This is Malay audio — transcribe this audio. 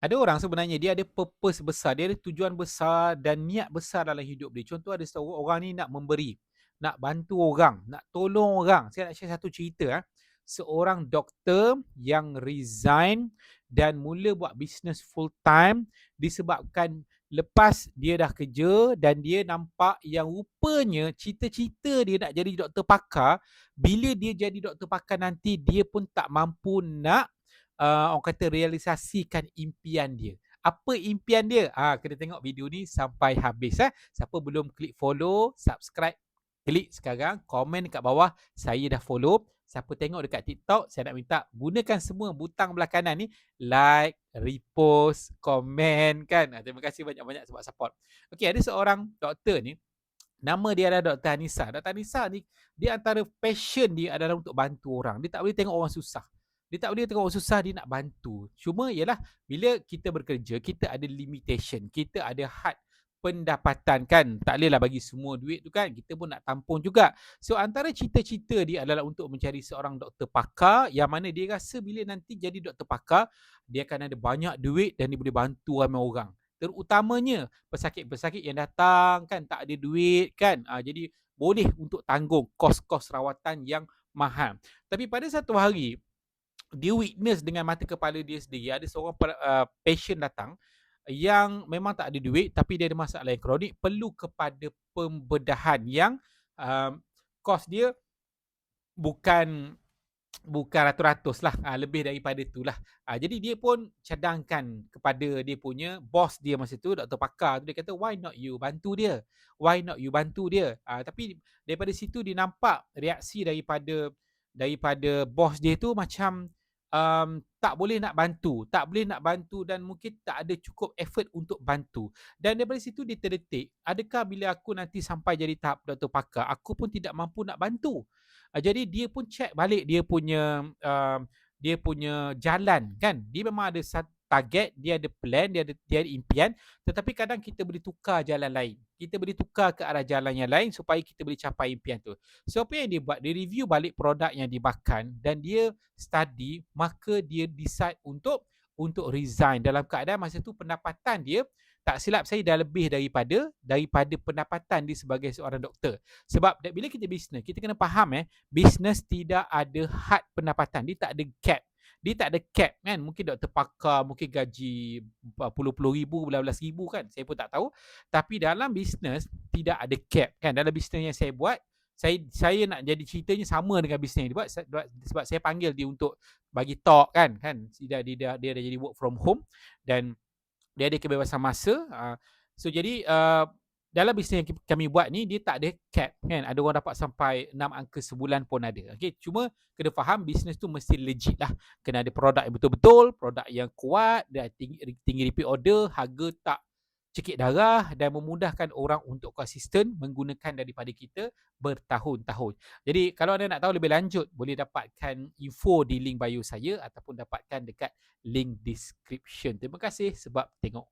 Ada orang sebenarnya dia ada purpose besar, dia ada tujuan besar dan niat besar dalam hidup dia. Contoh ada seorang orang ni nak memberi, nak bantu orang, nak tolong orang. Saya nak share satu cerita ah. Seorang doktor yang resign dan mula buat bisnes full time disebabkan lepas dia dah kerja dan dia nampak yang rupanya cita-cita dia nak jadi doktor pakar, bila dia jadi doktor pakar nanti dia pun tak mampu nak uh, orang kata realisasikan impian dia. Apa impian dia? Ah, kena tengok video ni sampai habis eh. Siapa belum klik follow, subscribe, klik sekarang, komen dekat bawah, saya dah follow. Siapa tengok dekat TikTok, saya nak minta gunakan semua butang belah kanan ni like, repost, komen kan. Ah, terima kasih banyak-banyak sebab support. Okey, ada seorang doktor ni Nama dia adalah Dr. Anissa. Dr. Anissa ni dia antara passion dia adalah untuk bantu orang. Dia tak boleh tengok orang susah. Dia tak boleh tengok susah dia nak bantu. Cuma ialah bila kita bekerja, kita ada limitation. Kita ada had pendapatan kan. Tak bolehlah bagi semua duit tu kan. Kita pun nak tampung juga. So antara cita-cita dia adalah untuk mencari seorang doktor pakar yang mana dia rasa bila nanti jadi doktor pakar, dia akan ada banyak duit dan dia boleh bantu ramai orang. Terutamanya pesakit-pesakit yang datang kan tak ada duit kan. Ha, jadi boleh untuk tanggung kos-kos rawatan yang mahal. Tapi pada satu hari, dia witness dengan mata kepala dia sendiri. Ada seorang uh, patient datang yang memang tak ada duit tapi dia ada masalah yang kronik perlu kepada pembedahan yang uh, kos dia bukan bukan ratus-ratus lah uh, lebih daripada itulah uh, jadi dia pun cadangkan kepada dia punya bos dia masa tu doktor pakar tu. Dia kata why not you bantu dia? Why not you bantu dia? Uh, tapi daripada situ dia nampak reaksi daripada daripada bos dia tu macam um, tak boleh nak bantu, tak boleh nak bantu dan mungkin tak ada cukup effort untuk bantu. Dan daripada situ dia terdetik, adakah bila aku nanti sampai jadi tahap doktor pakar, aku pun tidak mampu nak bantu. Uh, jadi dia pun check balik dia punya um, dia punya jalan kan. Dia memang ada satu target, dia ada plan, dia ada dia ada impian, tetapi kadang kita boleh tukar jalan lain. Kita boleh tukar ke arah jalan yang lain supaya kita boleh capai impian tu. So apa yang dia buat? Dia review balik produk yang dimakan dan dia study, maka dia decide untuk untuk resign dalam keadaan masa tu pendapatan dia tak silap saya dah lebih daripada daripada pendapatan dia sebagai seorang doktor. Sebab bila kita bisnes, kita kena faham eh, bisnes tidak ada had pendapatan, dia tak ada cap dia tak ada cap kan? Mungkin doktor pakar mungkin gaji puluh-puluh ribu belas-belas ribu kan? Saya pun tak tahu. Tapi dalam bisnes tidak ada cap kan? Dalam bisnes yang saya buat saya saya nak jadi ceritanya sama dengan bisnes dia buat. Sebab saya panggil dia untuk bagi talk kan? Kan? Dia dia dia, dia dah jadi work from home dan dia ada kebebasan masa uh, so jadi uh, dalam bisnes yang kami buat ni dia tak ada cap kan ada orang dapat sampai 6 angka sebulan pun ada okey cuma kena faham bisnes tu mesti legit lah kena ada produk yang betul-betul produk yang kuat dan tinggi, tinggi repeat order harga tak cekik darah dan memudahkan orang untuk konsisten menggunakan daripada kita bertahun-tahun. Jadi kalau anda nak tahu lebih lanjut boleh dapatkan info di link bio saya ataupun dapatkan dekat link description. Terima kasih sebab tengok